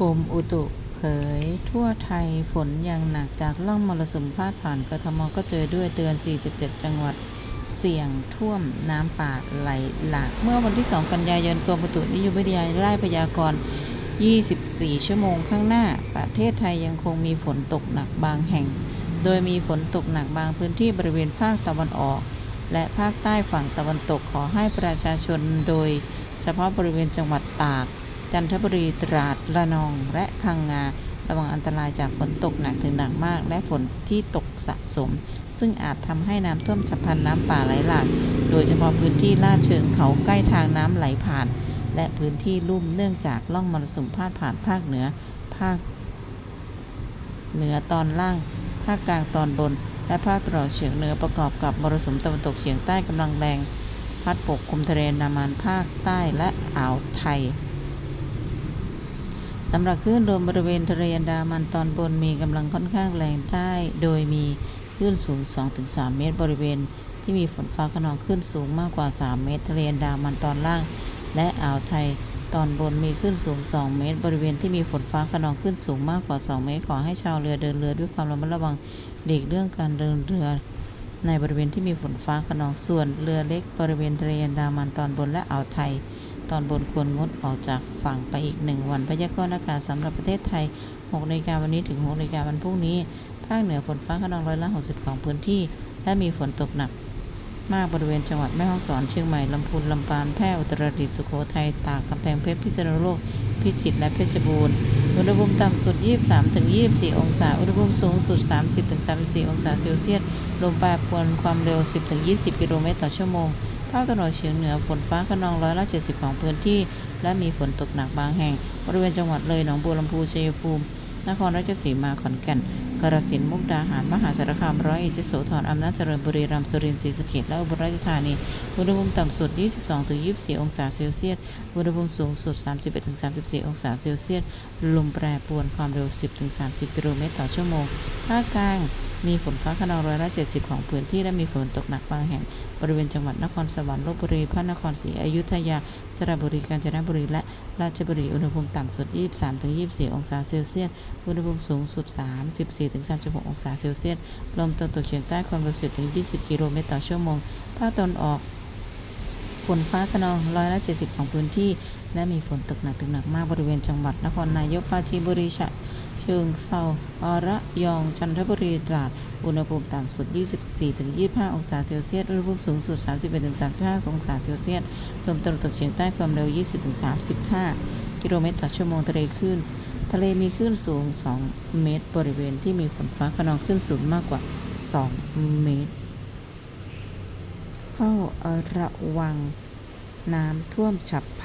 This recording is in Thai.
กรมอุตุเผย ทั่วไทยฝนยังหนักจากล่องมรสุมพาดผ่านกทมก็เจอด้วยเตือน 47 จังหวัดเสี่ยงท่วมน้ำป่าไหลหลาก เมื่อวันที่ 2 กันยายนกรมอุตุนิยมวิทยาได้พยากรณ์ 24 ชั่วโมงข้างหน้า ประเทศไทยยังคงมีฝนตกหนักบางแห่ง โดยมีฝนตกหนักบางพื้นที่บริเวณภาคตะวันออก และภาคใต้ฝั่งตะวันตกขอให้ประชาชนโดย เฉพาะบริเวณจังหวัดตาก จันทบุรีตราดระนองและพังงา ระวังอันตรายจากฝนตกหนักถึงหนักมาก และฝนที่ตกสะสม ซึ่งอาจทำให้น้ำท่วมฉับพลันน้ำป่าไหลหลาก โดยเฉพาะพื้นที่ลาดเชิงเขาใกล้ทางน้ำไหลผ่าน และพื้นที่ลุ่มเนื่องจากล่องมรสุมพาดผ่านภาคเหนือ ภาค เหนือตอนล่าง ภาคกลางตอนบน และภาคตะวันออกเฉียงเหนือประกอบกับมรสุมตะวันตกเฉียงใต้กำลังแรง พัดปกคลุมทะเลนามันภาคใต้และอ่าวไทย สำหรับคลื่นลมบริเวณทะเลอันดามันตอนบนมีกำลังค่อนข้างแรงได้โดยมีคลื่นสูง 2-3 เมตร บริเวณ ที่มีฝนฟ้าขนองคลื่นสูงมากกว่า 3 เมตร ทะเลอันดามันตอนล่าง และอ่าวไทยตอนบนมีคลื่นสูง 2 เมตร บริเวณที่มีฝนฟ้าขนองคลื่นสูงมากกว่า 2 เมตร ขอให้ชาวเรือเดินเรือด้วยความระมัดระวังหลีกเลี่ยงการเดินเรือ ในบริเวณที่มีฝนฟ้าขนองส่วนเรือเล็กบริเวณทะเลอันดามันตอนบนและอ่าวไทย อนบนควรงดออกจากฝั่งไปอีกหนึ่งวันพยากรณ์อากาศสำหรับประเทศไทย6นาฬิกาวันนี้ถึง6นาฬิกาวันพรุ่งนี้ ภาคเหนือฝนฟ้าขนองร้อยละ60 ของพื้นที่ และมีฝนตกหนัก มากบริเวณจังหวัดแม่ฮ่องสอนเชียงใหม่ลำพูนลำปางแพร่อุตรดิตถ์สุโขทัยตากกำแพงเพชรพิษณุโลก พิจิตรและเพชรบูรณ์อุณหภูมิต่ำสุด 23-24 องศา อุณหภูมิสูงสุด 30-34 องศาเซลเซียส ลมแปรปวนความเร็ว 10-20 กิโลเมตรต่อชั่วโมง ภาคตะวันออกเฉียงเหนือฝนฟ้าขนองร้อยละ70 ของพื้นที่ และมีฝนตกหนักบางแห่ง บริเวณจังหวัดเลยหนองบัวลำพูชัยภูมิ นครราชสีมาขอนแก่นกาฬสินธุ์มุกดาหาร มหาสารคามร้อยเอ็ดยโสธรอำนาจเจริญบุรีรัมย์สุรินทร์ศรีสะเกษและอุบลราชธานีอุณหภูมิต่ำสุด 22-24 องศาเซลเซียสอุณหภูมิสูงสุด 31-34 องศาเซลเซียสลมแปรปรวนความเร็ว 10-30 กิโลเมตรต่อชั่วโมงภาคกลางมีฝนฟ้าขนองร้อยละ70 ของพื้นที่และมีฝนตกหนักบางแห่ง บริเวณจังหวัดนครสวรรค์ลบบุรีพระนครศรีอยุธยา สระบุรี กาญจนบุรี และราชบุรี อุณหภูมิต่ำสุด 23-24 องศาเซลเซียส อุณหภูมิสูงสุด 34-36 องศาเซลเซียส ลมตะวันตกเฉียงใต้ความเร็ว10-20 กิโลเมตรต่อชั่วโมง ภาคตะวันออกฝนฟ้าขนองร้อยละ70 ของพื้นที่ และมีฝนตกหนักถึงหนักมากบริเวณจังหวัดนครนายกปราจีนบุรีฉะ เชิงเซาอระยอง จันทบุรี ตราด อุณหภูมิต่ำสุด 24-25 องศาเซลเซียส อุณหภูมิสูงสุด 31-35 องศาเซลเซียส ลมตะวันตกเฉียงใต้ความเร็ว 20-35 กิโลเมตรต่อชั่วโมงทะเลคลื่น ทะเลมีคลื่นสูง 2 เมตร บริเวณที่มีฝนฟ้าขนองคลื่นสูงมากกว่า 2 เมตร เฝ้าระวังน้ำท่วมฉับพลัน